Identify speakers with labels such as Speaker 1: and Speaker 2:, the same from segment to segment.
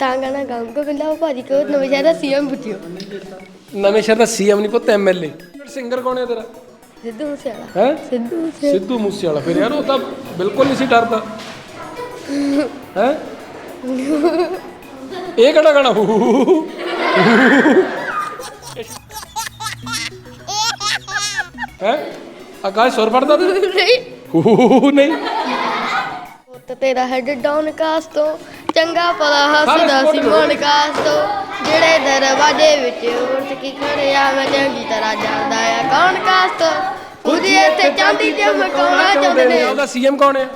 Speaker 1: ਤਾਂ ਗਾਣਾ ਗਾਉਂਗਾ ਪਹਿਲਾਂ ਉਹ ਭਾਜੀ ਕੋ ਨਵੇਂ ਸ਼ਹਿਰ ਦਾ ਸੀਐਮ ਪੁੱਛਿਓ।
Speaker 2: ਨਵੇਂ ਸ਼ਹਿਰ ਦਾ ਸੀਐਮ ਨਹੀਂ ਪੁੱਤ ਐਮਐਲਏ ਸਿੰਗਰ ਕੌਣ ਹੈ ਤੇਰਾ?
Speaker 1: ਸਿੱਧੂ ਮੂਸੇਵਾਲਾ।
Speaker 2: ਹੈ?
Speaker 1: ਸਿੱਧੂ ਮੂਸੇ
Speaker 2: ਸਿੱਧੂ ਮੂਸੇਵਾਲਾ। ਫਿਰ ਯਾਰ ਉਹ ਤਾਂ ਬਿਲਕੁਲ ਨਹੀਂ ਸੀ ਡਰਦਾ। ਹੈ? ਇਹ ਕਿਹੜਾ ਗਾਣਾ? ਹੂ ਹੂ ਹੂ ਹੂ। ਹੈ। ਆਕਾਸ਼ ਸੁਰ ਪੜਦਾ ਤੇ
Speaker 1: ਨਹੀਂ।
Speaker 2: ਹੂ ਹੂ ਹੂ ਹੂ ਨਹੀਂ।
Speaker 1: ਪੁੱਤ ਤੇਰਾ ਹੈਡ ਡਾਊਨ ਕਾਸ ਤੋਂ। ਚੰਗਾ ਭਲਾ ਹੱਸਦਾ ਸੀ ਮਨ ਕਾਸ ਤੋਂ। ਜਿਹੜੇ ਦਰਵਾਜ਼ੇ ਵਿੱਚ ਉਰਤ ਕੀ ਖੜਿਆ ਮੈਂ ਚੰਗੀ ਤਰ੍ਹਾਂ ਜਾਣਦਾ ਆ ਕੌਣ ਕਾਸ ਤੋਂ ਉਹਦੀ ਇੱਥੇ ਚਾਂਦੀ ਚਮਕਾਉਣਾ ਚਾਹੁੰਦੇ ਨੇ?
Speaker 2: ਉਹਦਾ ਸੀਐਮ ਕੌਣ ਹੈ?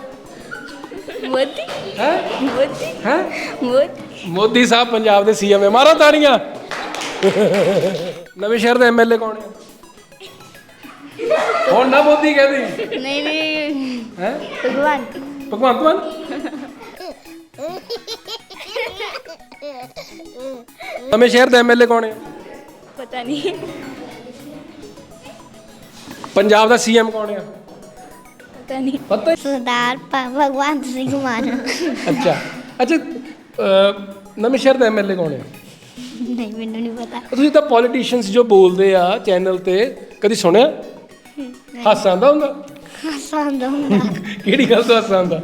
Speaker 1: ਮੋਦੀ।
Speaker 2: ਹੈ?
Speaker 1: ਮੋਦੀ।
Speaker 2: ਹੈ?
Speaker 1: ਮੋਦੀ।
Speaker 2: ਮੋਦੀ ਸਾਹਿਬ ਪੰਜਾਬ ਦੇ ਸੀਐਮ ਹੈ। ਮਾਰਾ ਤਾੜੀਆਂ। ਨਵੇਂ ਸ਼ਹਿਰ ਦਾ ਐਮਐਲਏ ਕੌਣ ਹੈ? ਹੁਣ ਨਾ ਮੋਦੀ ਕਹਿੰਦੀ।
Speaker 1: ਨਹੀਂ ਨਹੀਂ।
Speaker 2: ਹੈ?
Speaker 1: ਭਗਵਾਨ
Speaker 2: ਭਗਵੰਤ ਮਾਨ? ਨਵੇਂ ਸ਼ਹਿਰ ਦਾ ਐਮਐਲਏ ਕੌਣ ਹੈ?
Speaker 1: ਪਤਾ ਨਹੀਂ।
Speaker 2: ਪੰਜਾਬ ਦਾ ਸੀਐਮ ਕੌਣ ਹੈ?
Speaker 1: ਪਤਾ ਨਹੀਂ।
Speaker 2: ਪਤਾ ਹੀ-
Speaker 1: ਸਰਦਾਰ ਭਗਵੰਤ ਸਿੰਘ ਮਾਨ।
Speaker 2: ਅੱਛਾ। ਅੱਛਾ ਅਹ, ਨਵੇਂ ਸ਼ਹਿਰ ਦਾ ਐਮਐਲਏ ਕੌਣ ਹੈ?
Speaker 1: ਨਹੀਂ ਮੈਨੂੰ ਨਹੀਂ ਪਤਾ।
Speaker 2: ਤੁਸੀਂ ਤਾਂ ਪੋਲੀਟੀਸ਼ੀਅਨਸ ਜੋ ਬੋਲਦੇ ਆ ਚੈਨਲ ਤੇ ਕਦੀ ਸੁਣਿਆ? ਹਾਸਾ ਆਉਂਦਾ ਹੁੰਦਾ?
Speaker 1: ਹਸਾਂਦਾ ਹੁੰਦਾ।
Speaker 2: ਕਿਹੜੀ ਗੱਲ ਤੋਂ ਹਾਸਾ ਆਉਂਦਾ?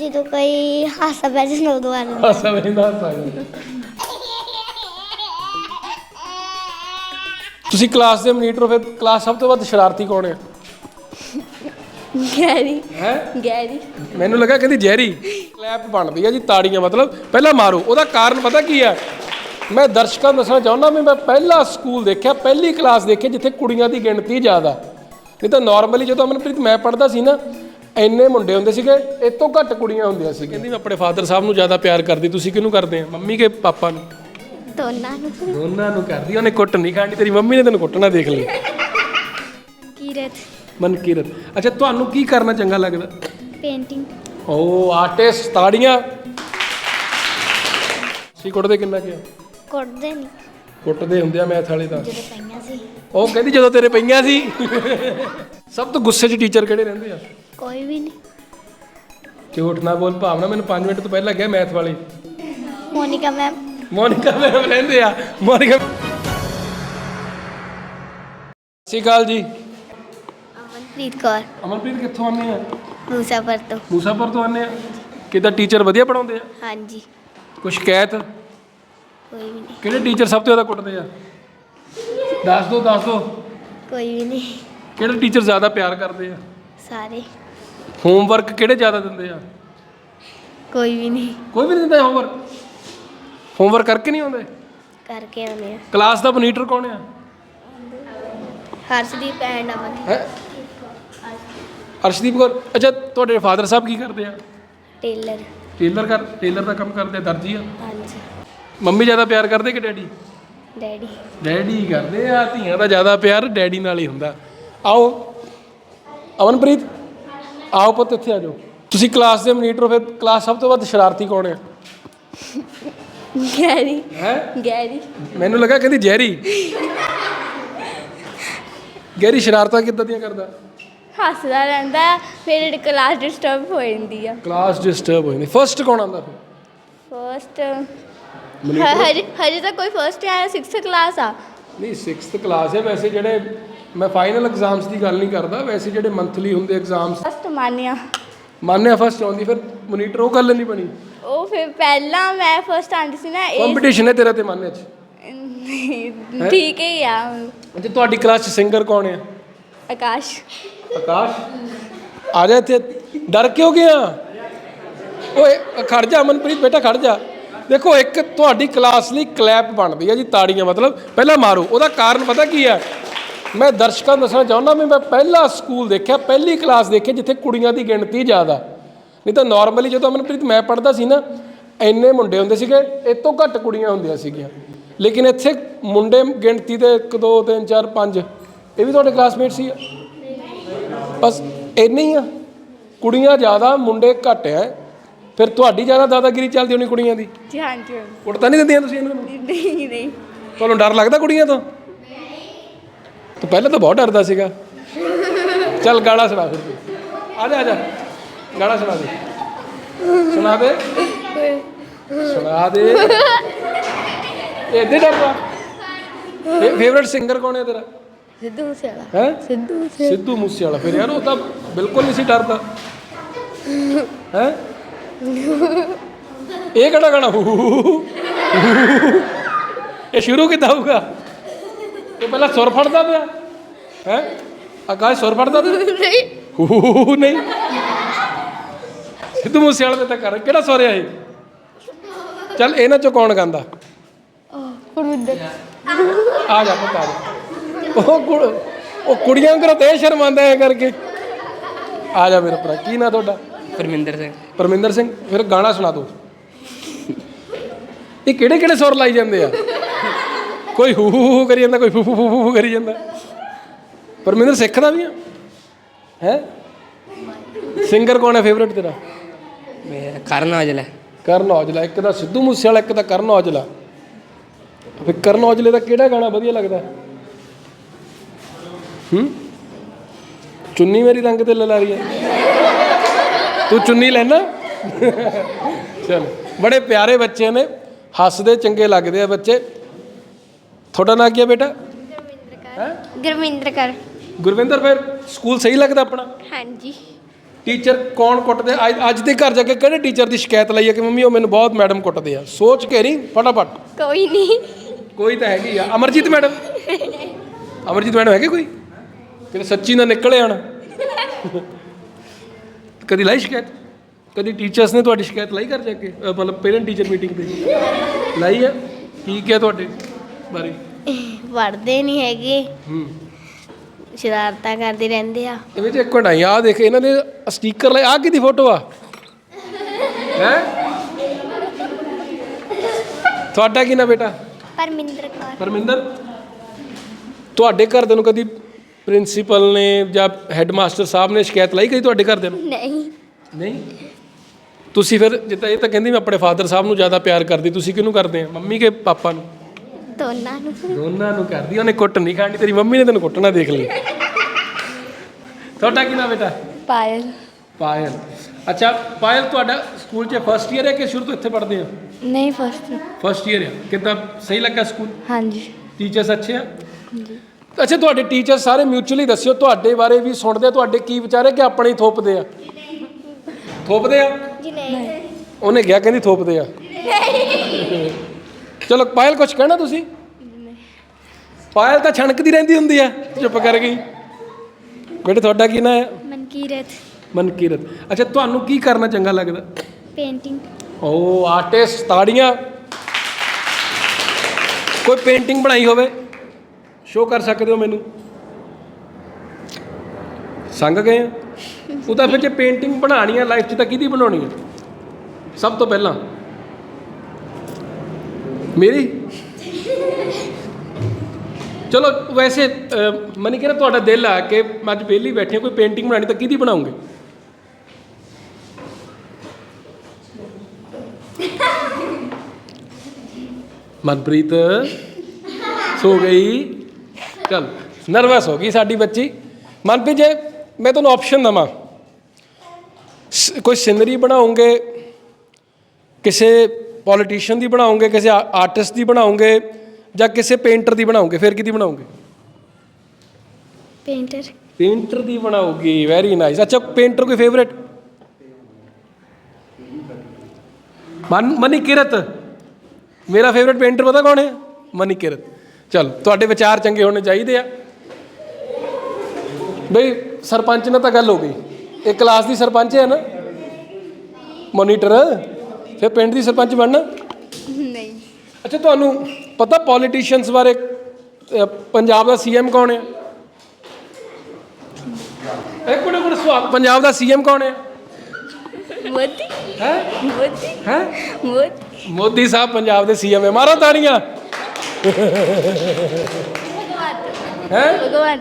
Speaker 1: ਜਦੋਂ ਕੋਈ ਹਾਸਾ ਬੈਠ ਜਾਂਦਾ ਉਦੋਂ ਆ ਜਾਂਦਾ।
Speaker 2: ਹਾਸਾ ਵੇਂਦਾ ਹਾਸਾ ਆ ਜਾਂਦਾ ਤੁਸੀਂ ਕਲਾਸ ਦੇ ਮੋਨੀਟਰ ਹੋ ਫਿਰ ਕਲਾਸ ਸਭ ਤੋਂ ਵੱਧ ਸ਼ਰਾਰਤੀ ਕੌਣ ਹੈ?
Speaker 1: ਗੈਰੀ।
Speaker 2: ਹੈ?
Speaker 1: ਗੈਰੀ।
Speaker 2: ਮੈਨੂੰ ਲੱਗਾ ਕਹਿੰਦੀ ਜੈਰੀ। ਕਲੈਪ ਬਣਦੀ ਆ ਜੀ ਤਾੜੀਆਂ ਮਤਲਬ ਪਹਿਲਾਂ ਮਾਰੋ ਉਹਦਾ ਕਾਰਨ ਪਤਾ ਕੀ ਹੈ ਮੈਂ ਦਰਸ਼ਕਾਂ ਨੂੰ ਦੱਸਣਾ ਚਾਹੁੰਦਾ ਵੀ ਮੈਂ ਪਹਿਲਾ ਸਕੂਲ ਦੇਖਿਆ ਪਹਿਲੀ ਕਲਾਸ ਦੇਖੀ ਜਿੱਥੇ ਕੁੜੀਆਂ ਦੀ ਗਿਣਤੀ ਜ਼ਿਆਦਾ। ਨਹੀਂ ਤਾਂ ਨਾਰਮਲੀ ਜਦੋਂ ਅਮਨਪ੍ਰੀਤ ਮੈਂ ਪੜ੍ਹਦਾ ਸੀ ਨਾ ਇੰਨੇ ਮੁੰਡੇ ਹੁੰਦੇ ਸੀਗੇ ਇਹ ਤੋਂ ਘੱਟ ਕੁੜੀਆਂ ਹੁੰਦੀਆਂ ਸੀ ਕਹਿੰਦੀ ਮੈਂ ਆਪਣੇ ਫਾਦਰ ਸਾਹਿਬ ਨੂੰ ਜ਼ਿਆਦਾ ਪਿਆਰ ਕਰਦੀ ਤੁਸੀਂ ਕਿਹਨੂੰ ਕਰਦੇ ਆ? ਮੰਮੀ ਕੇ ਪਾਪਾ ਨੂੰ?
Speaker 1: ਦੋਨਾਂ ਨੂੰ।
Speaker 2: ਦੋਨਾਂ ਨੂੰ ਕਰਦੀ ਉਹਨੇ ਕੁੱਟ ਨਹੀਂ ਖਾਣੀ ਤੇਰੀ ਮੰਮੀ ਨੇ ਤੈਨੂੰ ਕੁੱਟਣਾ ਦੇਖ ਲਈ।
Speaker 1: ਕੀਰਤ
Speaker 2: ਮਨਕੀਰਤ। ਅੱਛਾ ਤੁਹਾਨੂੰ ਕੀ ਕਰਨਾ ਚੰਗਾ ਲੱਗਦਾ?
Speaker 1: ਪੇਂਟਿੰਗ।
Speaker 2: ਓ ਆਰਟਿਸਟ ਤਾੜੀਆਂ। ਸੀ ਕੁੱਟਦੇ ਕਿੰਨਾ ਕਿ
Speaker 1: ਕੁੱਟਦੇ ਨਹੀਂ
Speaker 2: ਕੁੱਟਦੇ ਹੁੰਦੇ ਆ ਮੈਥ ਵਾਲੇ ਤਾਂ।
Speaker 1: ਜਦੋਂ ਪਈਆਂ ਸੀ।
Speaker 2: ਉਹ ਕਹਿੰਦੀ ਜਦੋਂ ਤੇਰੇ ਪਈਆਂ ਸੀ। ਸਭ ਤੋਂ ਗੁੱਸੇ 'ਚ ਟੀਚਰ ਕਿਹੜੇ ਰਹਿੰਦੇ ਆ?
Speaker 1: ਕੋਈ ਵੀ ਨਹੀਂ।
Speaker 2: ਝੂਠ ਨਾ ਬੋਲ ਭਾਵਨਾ ਮੈਨੂੰ 5 ਮਿੰਟ ਤੋਂ ਪਹਿਲਾਂ ਗਿਆ ਮੈਥ ਵਾਲੇ।
Speaker 1: ਮੋਨਿਕਾ ਮੈਮ।
Speaker 2: ਮੋਨਿਕਾ ਮੈਮ ਰਹਿੰਦੇ ਆ। ਮੋਨਿਕਾ ਸਤਿ ਸ਼੍ਰੀ ਅਕਾਲ ਜੀ।
Speaker 1: ਅਮਨਪ੍ਰੀਤ ਕੌਰ।
Speaker 2: ਅਮਨਪ੍ਰੀਤ ਕਿੱਥੋਂ ਆਉਂਦੇ ਆ?
Speaker 1: ਮੂਸਾਪੁਰ ਤੋਂ।
Speaker 2: ਮੂਸਾਪੁਰ ਤੋਂ ਆਉਂਦੇ ਆ। ਕਿਦਾਂ ਟੀਚਰ ਵਧੀਆ ਪੜਾਉਂਦੇ ਆ?
Speaker 1: ਹਾਂਜੀ।
Speaker 2: ਕੋਈ ਸ਼ਿਕਾਇਤ?
Speaker 1: ਕੋਈ ਵੀ ਨਹੀਂ।
Speaker 2: ਕਿਹੜੇ ਟੀਚਰ ਸਭ ਤੋਂ ਜ਼ਿਆਦਾ ਕੁੱਟਦੇ ਆ? ਦੱਸ ਦੋ ਦੱਸ ਦੋ।
Speaker 1: ਕੋਈ ਵੀ ਨਹੀਂ।
Speaker 2: ਕਿਹੜੇ ਟੀਚਰ ਜ਼ਿਆਦਾ ਪਿਆਰ ਕਰਦੇ ਆ?
Speaker 1: ਸਾਰੇ।
Speaker 2: ਹੋਮਵਰਕ ਕਿਹੜੇ ਜ਼ਿਆਦਾ ਦਿੰਦੇ ਆ?
Speaker 1: ਕੋਈ ਵੀ ਨਹੀਂ।
Speaker 2: ਕੋਈ ਵੀ ਨਹੀਂ ਦਿੰਦਾ ਹੋਮਵਰਕ ਹੋਮਵਰਕ ਕਰਕੇ ਨਹੀਂ ਆਉਂਦੇ?
Speaker 1: ਕਰਕੇ ਆਉਂਦੇ ਆ।
Speaker 2: ਕਲਾਸ ਦਾ ਮੋਨੀਟਰ ਕੌਣ ਆ?
Speaker 1: ਹਰਸ਼ਦੀਪ ਐਂਡ ਅਮਨ।
Speaker 2: ਹੈ? ਅਰਸ਼ਦੀਪ ਕੌਰ। ਅੱਛਾ ਤੁਹਾਡੇ ਫਾਦਰ ਸਾਹਿਬ ਕੀ ਕਰਦੇ ਆ?
Speaker 1: ਟੇਲਰ
Speaker 2: ਟੇਲਰ ਕਰ ਟੇਲਰ ਦਾ ਕੰਮ ਕਰਦੇ ਆ ਦਰਜੀ ਆ?
Speaker 1: ਹਾਂਜੀ।
Speaker 2: ਮੰਮੀ ਜ਼ਿਆਦਾ ਪਿਆਰ ਕਰਦੇ ਕਿ ਡੈਡੀ?
Speaker 1: ਡੈਡੀ।
Speaker 2: ਡੈਡੀ ਕਰਦੇ ਆ ਧੀਆਂ ਦਾ ਜ਼ਿਆਦਾ ਪਿਆਰ ਡੈਡੀ ਨਾਲ ਹੀ ਹੁੰਦਾ। ਆਓ। ਅਮਨਪ੍ਰੀਤ? ਆਓ ਪੁੱਤ ਇੱਥੇ ਆ ਜਾਓ। ਤੁਸੀਂ ਕਲਾਸ ਦੇ ਮੋਨੀਟਰ ਹੋ ਫਿਰ ਕਲਾਸ ਸਭ ਤੋਂ ਵੱਧ ਸ਼ਰਾਰਤੀ ਕੌਣ ਹੈ?
Speaker 1: ਗੈਰੀ।
Speaker 2: ਹੈ?
Speaker 1: ਗੈਰੀ।
Speaker 2: ਮੈਨੂੰ ਲੱਗਾ ਕਹਿੰਦੀ ਜੈਰੀ। ਗੈਰੀ ਸ਼ਰਾਰਤਾਂ ਕਿੱਦਾਂ ਦੀਆਂ ਕਰਦਾ?
Speaker 1: ਹੱਸਦਾ ਰਹਿੰਦਾ ਹੈ, ਫਿਰ ਕਲਾਸ ਡਿਸਟਰਬ ਹੋ ਜਾਂਦੀ ਆ।
Speaker 2: ਕਲਾਸ ਡਿਸਟਰਬ ਹੋ ਜਾਂਦੀ। ਫਰਸਟ ਕੌਣ ਆਉਂਦਾ ਫਿਰ?
Speaker 1: ਫਰਸਟ ਹਜੇ ਹਜੇ ਤਾਂ ਕੋਈ ਫਰਸਟ ਆਇਆ 6th ਕਲਾਸ ਆ।
Speaker 2: ਨਹੀਂ 6th ਕਲਾਸ ਹੈ ਵੈਸੇ ਜਿਹੜੇ ਮੈਂ ਫਾਈਨਲ ਐਗਜ਼ਾਮਸ ਦੀ ਗੱਲ ਨਹੀਂ ਕਰਦਾ ਵੈਸੇ ਜਿਹੜੇ ਮੰਥਲੀ ਹੁੰਦੇ ਐਗਜ਼ਾਮਸ
Speaker 1: ਫਸਟ ਮਾਨਿਆ।
Speaker 2: ਮੰਨਿਆ ਫਸਟ ਆਉਂਦੀ ਫਿਰ ਮੋਨੀਟਰ ਉਹ ਗੱਲ ਨਹੀਂ ਬਣੀ
Speaker 1: ਉਹ ਫਿਰ ਪਹਿਲਾਂ ਮੈਂ ਫਸਟ ਆਂਦੀ ਸੀ ਨਾ ਇਹ
Speaker 2: ਕੰਪੀਟੀਸ਼ਨ ਹੈ ਤੇਰਾ ਤੇ ਮੰਨਿਆ ਚ।
Speaker 1: ਠੀਕ ਹੀ ਆ।
Speaker 2: ਅੱਛਾ ਤੁਹਾਡੀ ਕਲਾਸ ਚ ਸਿੰਗਰ ਕੌਣ ਹੈ?
Speaker 1: ਆਕਾਸ਼।
Speaker 2: ਆਕਾਸ਼? ਆ ਜਾ ਇੱਥੇ ਡਰ ਕਿਉਂ ਗਿਆ? ਓਏ ਖੜ ਜਾ ਅਮਨਪ੍ਰੀਤ ਬੇਟਾ ਖੜ ਜਾ। ਦੇਖੋ ਇੱਕ ਤੁਹਾਡੀ ਕਲਾਸ ਲਈ ਕਲੈਪ ਬਣਦੀ ਹੈ ਜੀ ਤਾੜੀਆਂ ਮਤਲਬ ਪਹਿਲਾਂ ਮਾਰੋ ਉਹਦਾ ਕਾਰਨ ਪਤਾ ਕੀ ਹੈ ਮੈਂ ਦਰਸ਼ਕਾਂ ਨੂੰ ਦੱਸਣਾ ਚਾਹੁੰਦਾ ਵੀ ਮੈਂ ਪਹਿਲਾ ਸਕੂਲ ਦੇਖਿਆ ਪਹਿਲੀ ਕਲਾਸ ਦੇਖੀ ਜਿੱਥੇ ਕੁੜੀਆਂ ਦੀ ਗਿਣਤੀ ਜ਼ਿਆਦਾ। ਨਹੀਂ ਤਾਂ ਨਾਰਮਲੀ ਜਦੋਂ ਅਮਨਪ੍ਰੀਤ ਮੈਂ ਪੜ੍ਹਦਾ ਸੀ ਨਾ ਇੰਨੇ ਮੁੰਡੇ ਹੁੰਦੇ ਸੀਗੇ ਇਹ ਤੋਂ ਘੱਟ ਕੁੜੀਆਂ ਹੁੰਦੀਆਂ ਸੀਗੀਆਂ। ਲੇਕਿਨ ਇੱਥੇ ਮੁੰਡੇ ਗਿਣਤੀ ਦੇ 1 2 3 4 5 ਇਹ ਵੀ ਤੁਹਾਡੇ ਕਲਾਸਮੇਟ ਸੀ ਬਸ ਇੰਨੇ ਹੀ ਆ। ਕੁੜੀਆਂ ਜ਼ਿਆਦਾ ਮੁੰਡੇ ਘੱਟ ਹੈ ਫਿਰ ਤੁਹਾਡੀ ਜ਼ਿਆਦਾ ਦਾਦਾਗਿਰੀ ਚੱਲਦੀ ਹੋਣੀ ਕੁੜੀਆਂ ਦੀ?
Speaker 1: ਜੀ ਹਾਂਜੀ
Speaker 2: ਕੁੜਤਾ ਨਹੀਂ ਦਿੰਦੀਆਂ ਤੁਸੀਂ ਇਹਨਾਂ? ਨੂੰ
Speaker 1: ਨਹੀਂ ਨਹੀਂ।
Speaker 2: ਤੁਹਾਨੂੰ ਡਰ ਲੱਗਦਾ ਕੁੜੀਆਂ ਤੂੰ? ਪਹਿਲਾਂ ਤਾਂ ਬਹੁਤ ਡਰਦਾ ਸੀਗਾ। ਚੱਲ ਗਾਣਾ ਸੁਣਾ ਫਿਰ ਤੂੰ। ਆ ਜਾ ਆ ਜਾ। ਗਾਣਾ ਸੁਣਾ ਦੇ। ਸੁਣਾ ਦੇ। ਸੁਣਾ ਦੇ। ਇਹਦੇ ਡਰਦਾ। ਫੇਵਰਿਟ ਸਿੰਗਰ ਕੌਣ ਹੈ ਤੇਰਾ?
Speaker 1: ਸਿੱਧੂ ਮੂਸੇਵਾਲਾ।
Speaker 2: ਹੈ?
Speaker 1: ਸਿੱਧੂ ਮੂਸੇ
Speaker 2: ਸਿੱਧੂ ਮੂਸੇ ਵਾਲਾ ਫਿਰ ਯਾਰ ਉਹ ਤਾਂ ਬਿਲਕੁਲ ਨਹੀਂ ਸੀ ਡਰਦਾ। ਹੈ? ਇਹ ਕਿਹੜਾ ਗਾਣਾ। ਇਹ ਸ਼ੁਰੂ ਕਿੱਦਾਂ ਹੋਊਗਾ? ਇਹ ਪਹਿਲਾਂ ਸੁਰ ਫੜਦਾ ਪਿਆ। ਹੈ? ਆਕਾਸ਼ ਸੁਰ ਫੜਦਾ ਪਿਆ
Speaker 1: ਨਹੀਂ।
Speaker 2: ਹੂ ਨਹੀਂ। ਸਿੱਧੂ ਮੂਸੇ ਵਾਲੇ ਤਾਂ ਕਰ ਕਿਹੜਾ ਸੁਰ ਹੈ ਇਹ? ਚੱਲ ਇਹਨਾਂ ਚੋਂ ਕੌਣ ਗਾਉਂਦਾ?
Speaker 1: ਪਰਵਿੰਦਰ
Speaker 2: ਆ ਜਾ ਪੁੱਤ ਆ ਜਾ। ਉਹ ਕੁੜ- ਉਹ ਕੁੜੀਆਂ ਕਰੋ ਤੇ ਸ਼ਰਮਾਂਦਾ ਹੈ ਕਰਕੇ। ਆ ਜਾ ਮੇਰੇ ਭਰਾ ਕੀ ਨਾਂ ਤੁਹਾਡਾ?
Speaker 3: ਪਰਮਿੰਦਰ ਸਿੰਘ।
Speaker 2: ਪਰਮਿੰਦਰ ਸਿੰਘ ਫਿਰ ਗਾਣਾ ਸੁਣਾ ਦਿਓ ਇਹ ਕਿਹੜੇ ਕਿਹੜੇ ਸੁਰ ਲਾਈ ਜਾਂਦੇ ਆ? ਕੋਈ ਹੂ ਹੂ ਹੂ ਕਰੀ ਜਾਂਦਾ ਕੋਈ ਫੂ ਫੂ ਫੂ ਫੂ ਕਰੀ ਜਾਂਦਾ। ਪਰਮਿੰਦਰ ਸਿੱਖਦਾ ਵੀ ਆ? ਹੈ? ਸਿੰਗਰ ਕੌਣ ਹੈ ਫੇਵਰਿਟ ਤੇਰਾ?
Speaker 3: ਮੇਰਾ ਕਰਨ ਔਜਲਾ।
Speaker 2: ਕਰਨ ਔਜਲਾ ਇੱਕ ਦਾ ਸਿੱਧੂ ਮੂਸੇ ਵਾਲਾ ਇੱਕ ਦਾ ਕਰਨ ਔਜਲਾ। ਫਿਰ ਕਰਨ ਔਜਲੇ ਦਾ ਕਿਹੜਾ ਗਾਣਾ ਵਧੀਆ ਲੱਗਦਾ? ਹੂੰ? ਚੁੰਨੀ ਮੇਰੀ ਰੰਗ ਤੇ ਲਾ ਰਹੀ ਹੈ। ਤੂੰ ਚੁੰਨੀ ਲੈਣਾ? ਚਲ ਬੜੇ ਪਿਆਰੇ ਬੱਚੇ ਨੇ। ਹੱਸਦੇ ਚੰਗੇ ਲੱਗਦੇ ਆ ਬੱਚੇ। ਤੁਹਾਡਾ ਨਾਂ ਕੀ ਹੈ ਬੇਟਾ?
Speaker 1: ਗੁਰਮਿੰਦਰ ਕਰ।
Speaker 2: ਗੁਰਵਿੰਦਰ ਫਿਰ ਸਕੂਲ ਸਹੀ ਲੱਗਦਾ ਆਪਣਾ?
Speaker 1: ਹਾਂਜੀ।
Speaker 2: ਟੀਚਰ ਕੌਣ ਕੁੱਟਦੇ? ਅੱਜ- ਅੱਜ ਦੇ ਘਰ ਜਾ ਕੇ ਕਿਹੜੇ ਟੀਚਰ ਦੀ ਸ਼ਿਕਾਇਤ ਲਈ ਹੈ ਕਿ ਮੰਮੀ ਉਹ ਮੈਨੂੰ ਬਹੁਤ ਮੈਡਮ ਕੁੱਟਦੇ ਆ? ਸੋਚ ਕੇ ਨਹੀਂ ਫਟਾਫਟ।
Speaker 1: ਕੋਈ ਨਹੀਂ।
Speaker 2: ਕੋਈ ਤਾਂ ਹੈਗੀ ਆ। ਅਮਰਜੀਤ ਮੈਡਮ ਅਮਰਜੀਤ ਮੈਡਮ ਹੈਗੇ ਕੋਈ? ਕਿਤੇ ਸੱਚੀ ਨਾ ਨਿਕਲੇ ਆਣ ਕਦੀ ਲਾਈ ਸ਼ਿਕਾਇਤ? ਕਦੀ ਟੀਚਰਸ ਨੇ ਤੁਹਾਡੀ ਸ਼ਿਕਾਇਤ ਲਾਈ ਕਰ ਜਾ ਕੇ? ਅ, ਮਤਲਬ ਪੇਰੈਂਟ ਟੀਚਰ ਮੀਟਿੰਗ ਤੇ? ਲਾਈ ਆ? ਕੀ ਕਿਹਾ ਤੁਹਾਡੇ ਬਾਰੇ?
Speaker 1: ਵੜਦੇ ਨਹੀਂ ਹੈਗੇ।
Speaker 2: ਹੂੰ।
Speaker 1: ਸ਼ਰਾਰਤਾਂ ਕਰਦੇ ਰਹਿੰਦੇ ਆ।
Speaker 2: ਇਹ ਵਿੱਚ ਇੱਕ ਮਿੰਟ ਆਈ ਆ ਦੇਖ ਇਹਨਾਂ ਦੇ ਸਟicker ਲਾਏ ਆ ਕਿਹਦੀ ਫੋਟੋ ਆ? ਹੈ? ਤੁਹਾਡਾ ਕੀ ਨਾ ਬੇਟਾ?
Speaker 1: ਪਰਮਿੰਦਰ ਕੌਰ।
Speaker 2: ਪਰਮਿੰਦਰ? ਤੁਹਾਡੇ ਘਰਦਿਆਂ ਨੂੰ ਕਦੀ ਪ੍ਰਿੰਸੀਪਲ ਨੇ ਜਾਂ ਹੈੱਡਮਾਸਟਰ ਸਾਹਿਬ ਨੇ ਸ਼ਿਕਾਇਤ ਲਾਈ ਕਦੀ ਤੁਹਾਡੇ ਘਰਦਿਆਂ ਨੂੰ?
Speaker 1: ਨਹੀਂ।
Speaker 2: ਨਹੀਂ? ਤੁਸੀਂ ਫਿਰ ਜਿੱਦਾਂ ਇਹ ਤਾਂ ਕਹਿੰਦੀ ਮੈਂ ਆਪਣੇ ਫਾਦਰ ਸਾਹਿਬ ਨੂੰ ਜ਼ਿਆਦਾ ਪਿਆਰ ਕਰਦੀ ਤੁਸੀਂ ਕਿਹਨੂੰ ਕਰਦੇ ਆ? ਮੰਮੀ ਕੇ ਪਾਪਾ ਨੂੰ?
Speaker 1: ਦੋਨਾਂ ਨੂੰ
Speaker 2: ਦੋਨਾਂ ਨੂੰ ਕਰਦੀ ਉਹਨੇ ਕੁੱਟ ਨਹੀਂ ਖਾਣੀ ਤੇਰੀ ਮੰਮੀ ਨੇ ਤੈਨੂੰ ਕੁੱਟਣਾ ਦੇਖ ਲਈ। ਤੁਹਾਡਾ ਕੀ ਨਾਮ ਬੇਟਾ?
Speaker 1: ਪਾਇਲ।
Speaker 2: ਪਾਇਲ। ਅੱਛਾ ਪਾਇਲ ਤੁਹਾਡਾ ਸਕੂਲ 'ਚ ਫਸਟ ਈਅਰ ਹੈ ਕਿ ਸ਼ੁਰੂ ਤੋਂ ਇੱਥੇ ਪੜ੍ਹਦੇ ਆ
Speaker 1: ਨਹੀਂ ਫਸਟ
Speaker 2: ਫਸਟ ਈਅਰ ਆ। ਕਿੱਦਾਂ ਸਹੀ ਲੱਗਾ ਸਕੂਲ?
Speaker 1: ਹਾਂਜੀ।
Speaker 2: ਟੀਚਰਸ ਅੱਛੇ ਆ? ਅੱਛਾ ਤੁਹਾਡੇ ਟੀਚਰ ਸਾਰੇ ਮਿਊਚੁਅਲੀ ਦੱਸਿਓ ਤੁਹਾਡੇ ਬਾਰੇ ਵੀ ਸੁਣਦੇ ਆ ਤੁਹਾਡੇ ਕੀ ਵਿਚਾਰੇ ਕਿ ਆਪਣੇ ਹੀ ਥੋਪਦੇ ਆ? ਥੋਪਦੇ ਆ?
Speaker 1: ਜੀ ਨਹੀਂ।
Speaker 2: ਉਹਨੇ ਕਿਹਾ ਕਹਿੰਦੀ ਥੋਪਦੇ ਆ। ਚਲੋ ਪਾਇਲ ਕੁਝ ਕਹਿਣਾ ਤੁਸੀਂ? ਪਾਇਲ ਤਾਂ ਛਣਕਦੀ ਰਹਿੰਦੀ ਹੁੰਦੀ ਆ ਚੁੱਪ ਕਰ ਗਈ। ਬੇਟੇ ਤੁਹਾਡਾ ਕੀ ਨਾਂ ਹੈ?
Speaker 1: ਮਨਕੀਰਤ।
Speaker 2: ਮਨਕੀਰਤ। ਅੱਛਾ ਤੁਹਾਨੂੰ ਕੀ ਕਰਨਾ ਚੰਗਾ ਲੱਗਦਾ?
Speaker 1: ਪੇਂਟਿੰਗ।
Speaker 2: ਓ ਆਰਟਿਸਟ ਤਾੜੀਆਂ। ਕੋਈ ਪੇਂਟਿੰਗ ਬਣਾਈ ਹੋਵੇ? ਸ਼ੋ ਕਰ ਸਕਦੇ ਹੋ ਮੈਨੂੰ? ਸੰਗ ਗਏ ਆ? ਉਹ ਤਾਂ ਫਿਰ ਜੇ ਪੇਂਟਿੰਗ ਬਣਾਣੀ ਹੈ ਲਾਈਫ 'ਚ ਤਾਂ ਕਿਹਦੀ ਬਣਾਉਣੀ ਹੈ ਸਭ ਤੋਂ ਪਹਿਲਾਂ। ਮੇਰੀ? ਚਲੋ, ਵੈਸੇ ਮਨੀ ਕਹਿੰਦਾ ਤੁਹਾਡਾ ਦਿਲ ਆ ਕਿ ਮੈਂ ਅੱਜ ਵਿਹਲੀ ਬੈਠੀ ਹਾਂ, ਕੋਈ ਪੇਂਟਿੰਗ ਬਣਾਣੀ ਤਾਂ ਕਿਹਦੀ ਬਣਾਉਂਗੇ? ਮਨਪ੍ਰੀਤ, ਸੋ ਗਈ। ਚਲ, ਨਰਵਸ ਹੋ ਗਈ ਸਾਡੀ ਬੱਚੀ। ਮਨਪ੍ਰੀਤ ਜੇ, ਮੈਂ ਤੁਹਾਨੂੰ ਆਪਸ਼ਨ ਦਵਾਂ। ਕੋਈ ਸਿਨਰੀ ਬਣਾਉਂਗੇ? ਕਿਸੇ ਪੋਲੀਟੀਸ਼ੀਅਨ ਦੀ ਬਣਾਉਂਗੇ ਕਿਸੇ ਆਰਟਿਸਟ ਦੀ ਬਣਾਉਂਗੇ ਜਾਂ ਕਿਸੇ ਪੇਂਟਰ ਦੀ ਬਣਾਉਂਗੇ ਫਿਰ ਕਿਹਦੀ ਬਣਾਉਂਗੇ?
Speaker 1: ਪੇਂਟਰ
Speaker 2: ਪੇਂਟਰ ਦੀ ਬਣਾਉਗੀ ਵੈਰੀ ਨਾਈਸ ਅੱਛਾ ਪੇਂਟਰ ਕੋਈ ਫੇਵਰੇਟ ਮਨ ਮਨੀ ਕਿਰਤ ਮੇਰਾ ਫੇਵਰੇਟ ਪੇਂਟਰ ਪਤਾ ਕੌਣ ਹੈ? ਮਨੀ ਕਿਰਤ ਚਲ ਤੁਹਾਡੇ ਵਿਚਾਰ ਚੰਗੇ ਹੋਣੇ ਚਾਹੀਦੇ ਆ। ਬਈ ਸਰਪੰਚ ਨਾਲ ਤਾਂ ਗੱਲ ਹੋ ਗਈ। ਇਹ ਕਲਾਸ ਦੀ ਸਰਪੰਚ ਹੈ ਨਾ? ਮੋਨੀਟਰ ਫਿਰ ਪਿੰਡ ਦੀ ਸਰਪੰਚ ਬਣਨਾ?
Speaker 1: ਨਹੀਂ।
Speaker 2: ਅੱਛਾ ਤੁਹਾਨੂੰ ਪਤਾ ਪੋਲੀਟੀਸ਼ੀਅਨਸ ਬਾਰੇ ਅਹ, ਪੰਜਾਬ ਦਾ ਸੀਐਮ ਕੌਣ ਹੈ? ਇੱਕ ਮਿੰਟ ਕੋਲ ਸਵਾਲ ਪੰਜਾਬ ਦਾ ਸੀਐਮ ਕੌਣ ਹੈ?
Speaker 1: ਮੋਦੀ।
Speaker 2: ਹੈ?
Speaker 1: ਮੋਦੀ।
Speaker 2: ਹੈ?
Speaker 1: ਮੋਦੀ।
Speaker 2: ਮੋਦੀ ਸਾਹਿਬ ਪੰਜਾਬ ਦੇ ਸੀਐਮ ਹੈ। ਮਾਰੋ ਤਾੜੀਆਂ। ਹੈ?
Speaker 1: ਭਗਵਾਨ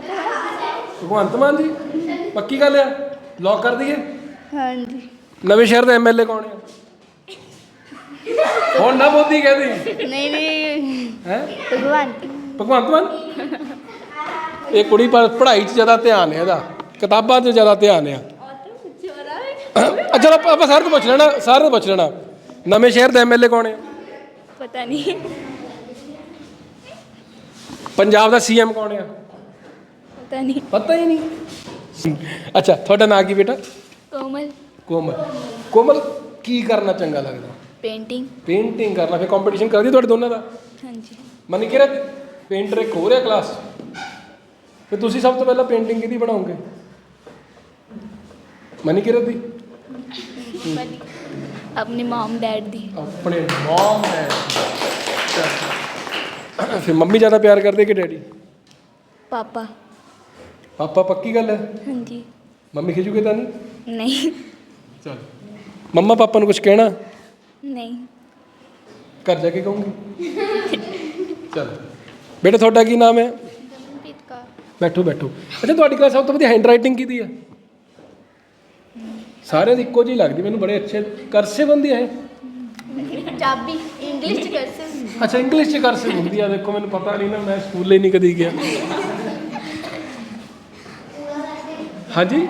Speaker 2: ਭਗਵੰਤ ਮਾਨ ਜੀ ਪੱਕੀ ਗੱਲ ਆ? ਲੌਕ ਕਰ ਦਈਏ?
Speaker 1: ਹਾਂਜੀ।
Speaker 2: ਨਵੇਂ ਸ਼ਹਿਰ ਦਾ ਐਮਐਲਏ ਕੌਣ ਹੈ? ਹੁਣ ਨਾ ਮੋਦੀ ਕਹਿੰਦੀ।
Speaker 1: ਨਹੀਂ ਨਹੀਂ।
Speaker 2: ਹੈ?
Speaker 1: ਭਗਵਾਨ।
Speaker 2: ਭਗਵੰਤ ਮਾਨ ਇਹ ਕੁੜੀ ਪਰ ਪੜ੍ਹਾਈ 'ਚ ਜ਼ਿਆਦਾ ਧਿਆਨ ਹੈ ਇਹਦਾ। ਕਿਤਾਬਾਂ 'ਚ ਜ਼ਿਆਦਾ ਧਿਆਨ ਹੈ। ਅੱਛਾ ਆਪਾਂ ਸਾਰਿਆਂ ਤੋਂ ਪੁੱਛ ਲੈਣਾ ਸਾਰਿਆਂ ਤੋਂ ਪੁੱਛ ਲੈਣਾ। ਨਵੇਂ ਸ਼ਹਿਰ ਦਾ ਐਮਐਲਏ ਕੌਣ ਹੈ?
Speaker 4: ਪਤਾ ਨਹੀਂ।
Speaker 2: ਪੰਜਾਬ ਦਾ ਸੀਐਮ ਕੌਣ ਹੈ?
Speaker 4: ਪਤਾ ਨਹੀਂ।
Speaker 2: ਪਤਾ ਹੀ ਨਹੀਂ। ਅੱਛਾ ਤੁਹਾਡਾ ਨਾਂ ਕੀ ਬੇਟਾ?
Speaker 4: ਕੋਮਲ।
Speaker 2: ਕੋਮਲ। ਕੋਮਲ ਕੀ ਕਰਨਾ ਚੰਗਾ ਲੱਗਦਾ?
Speaker 4: ਪੇਂਟਿੰਗ
Speaker 2: ਪੇਂਟਿੰਗ ਕਰਨਾ ਫਿਰ ਕੰਪੀਟੀਸ਼ਨ ਕਰਦੀ ਤੁਹਾਡੇ ਦੋਨਾਂ ਦਾ?
Speaker 4: ਹਾਂਜੀ।
Speaker 2: ਮਨ ਕਿਹਾ ਪੇਂਟਰ ਇੱਕ ਹੋ ਰਿਹਾ ਕਲਾਸ ਤੇ ਤੁਸੀਂ ਸਭ ਤੋਂ ਪਹਿਲਾਂ ਪੇਂਟਿੰਗ ਕਿਹਦੀ ਬਣਾਓਗੇ? ਮਨੀ ਕਿਰਤ ਦੀ
Speaker 4: ਆਪਣੀ ਮਮ ਡੈਡ ਦੀ।
Speaker 2: ਆਪਣੇ ਮਮ ਹੈ ਫਿਰ ਮੰਮੀ ਜ਼ਿਆਦਾ ਪਿਆਰ ਕਰਦੇ ਕਿ ਡੈਡੀ?
Speaker 4: ਪਾਪਾ।
Speaker 2: ਪਾਪਾ ਪੱਕੀ ਗੱਲ ਹੈ?
Speaker 4: ਹਾਂਜੀ।
Speaker 2: ਮੰਮੀ ਖਿਜੂਗੇ ਤਾਂ ਨਹੀਂ?
Speaker 4: ਨਹੀਂ।
Speaker 2: ਚਲ। ਮੰਮਾ ਪਾਪਾ ਨੂੰ ਕੁਝ ਕਹਿਣਾ?
Speaker 4: ਨਹੀਂ।
Speaker 2: ਘਰ ਜਾ ਕੇ ਕਹੂੰਗੀ? ਚਲ। ਬੇਟਾ ਤੁਹਾਡਾ ਕੀ ਨਾਮ ਹੈ? ਬੈਠੋ ਬੈਠੋ। ਅੱਛਾ ਤੁਹਾਡੀ ਕਲਾਸ ਸਭ ਤੋਂ ਵਧੀਆ ਹੈਂਡ ਰਾਈਟਿੰਗ ਕਿਹਦੀ ਹੈ? ਸਾਰਿਆਂ ਦੀ ਇੱਕੋ ਜਿਹੀ ਲੱਗਦੀ ਮੈਨੂੰ ਬੜੇ ਅੱਛੇ ਕਰਸਿਵ ਹੁੰਦੀ ਹੈ
Speaker 4: ਪੰਜਾਬੀ ਇੰਗਲਿਸ਼ ਚ ਕਰਸੇ
Speaker 2: ਅੱਛਾ ਇੰਗਲਿਸ਼ ਚ ਕਰਸਿਵ ਹੁੰਦੀ ਆ ਦੇਖੋ ਮੈਨੂੰ ਪਤਾ ਨਹੀਂ ਨਾ ਮੈਂ ਸਕੂਲੇ ਨਹੀਂ ਕਦੀ ਗਿਆ। ਹਾਂਜੀ?